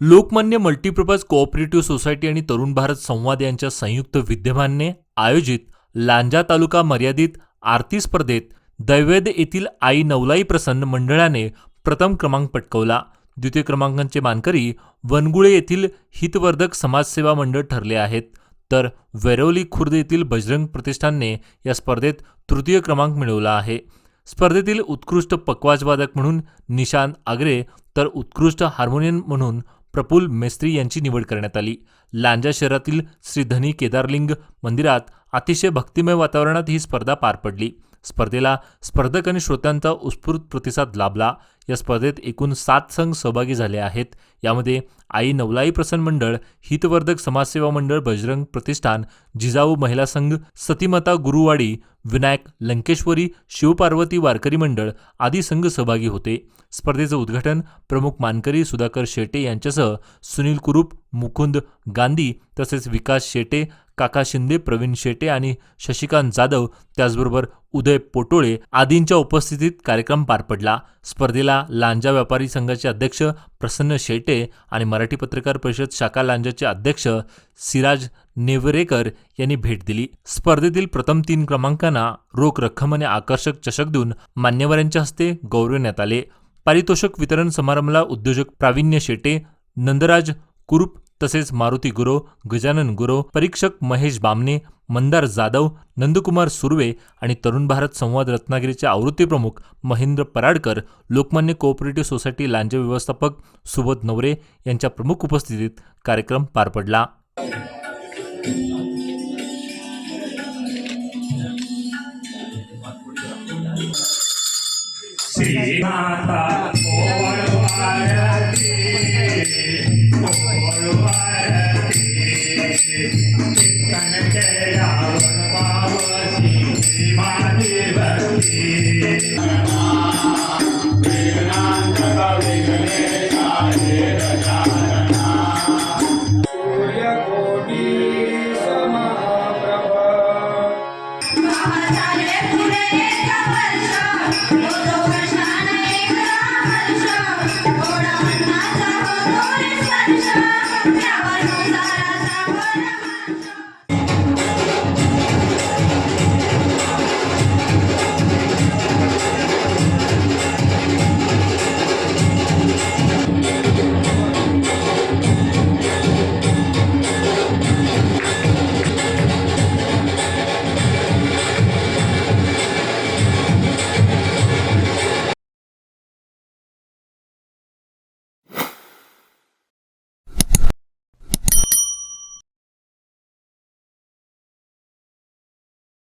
Lokmanya multipurpose cooperative society आणि तरुण भारत संवाद यांच्या संयुक्त विद्यमाने आयोजित लांजा तालुका मर्यादित आरती स्पर्धेत दैवेद येथील आई नवलाई प्रसन्न मंडळाने प्रथम क्रमांक पटकवला. द्वितीय क्रमांकांचे मानकरी वनगुळे येथील हितवर्धक समाजसेवा मंडळ ठरले आहेत. तर वेरवली खुर्द येथील बजरंग प्रतिष्ठानने या स्पर्धेत तृतीय क्रमांक मिळवला आहे. स्पर्धेतील उत्कृष्ट पकवाजवादक म्हणून निशांत आगरे तर उत्कृष्ट हार्मोनियम म्हणून प्रफुल मेस्त्री यांची निवड करण्यात आली. लांजा शहरातील श्रीधनी केदारलिंग मंदिरात अतिशय भक्तिमय वातावरणात ही स्पर्धा पार पडली. स्पर्धेला स्पर्धक आणि श्रोत्यांचा उत्स्फूर्त प्रतिसाद लाभला. या स्पर्धेत एकूण सात संघ सहभागी झाले आहेत. यामध्ये आई नवलाई प्रसन्न मंडळ हितवर्धक समाजसेवा मंडळ बजरंग प्रतिष्ठान जिजाऊ महिला संघ सतीमाता गुरुवाडी विनायक लंकेश्वरी शिवपार्वती वारकरी मंडळ आदी संघ सहभागी होते. स्पर्धेचं उद्घाटन प्रमुख मानकरी सुधाकर शेटे यांच्यासह सुनील कुरूप मुकुंद गांधी तसेच विकास शेटे काका शिंदे प्रवीण शेटे आणि शशिकांत जाधव त्याचबरोबर उदय पोटोळे आदींच्या उपस्थितीत कार्यक्रम पार पडला. स्पर्धेला लांजा व्यापारी संघाचे अध्यक्ष प्रसन्न शेटे आणि मराठी पत्रकार परिषद शाखा लांजाचे अध्यक्ष सिराज नेवरेकर यांनी भेट दिली. स्पर्धेतील प्रथम तीन क्रमांकांना रोख रक्कम आणि आकर्षक चषक देऊन मान्यवरांच्या हस्ते गौरवण्यात आले. पारितोषिक वितरण समारंभाला उद्योजक प्रावीण्य शेटे नंदराज कुरूप तसेच मारुती गुरो गजानन गुरो परीक्षक महेश बामणे मंदार जाधव नंदकुमार सुर्वे आणि तरुण भारत संवाद रत्नागिरीचे आवृत्तीप्रमुख महेंद्र पराडकर लोकमान्य कोऑपरेटिव्ह सोसायटी लांजे व्यवस्थापक सुबोध नवरे यांच्या प्रमुख उपस्थितीत कार्यक्रम पार पडला. Shri Mata Thank you.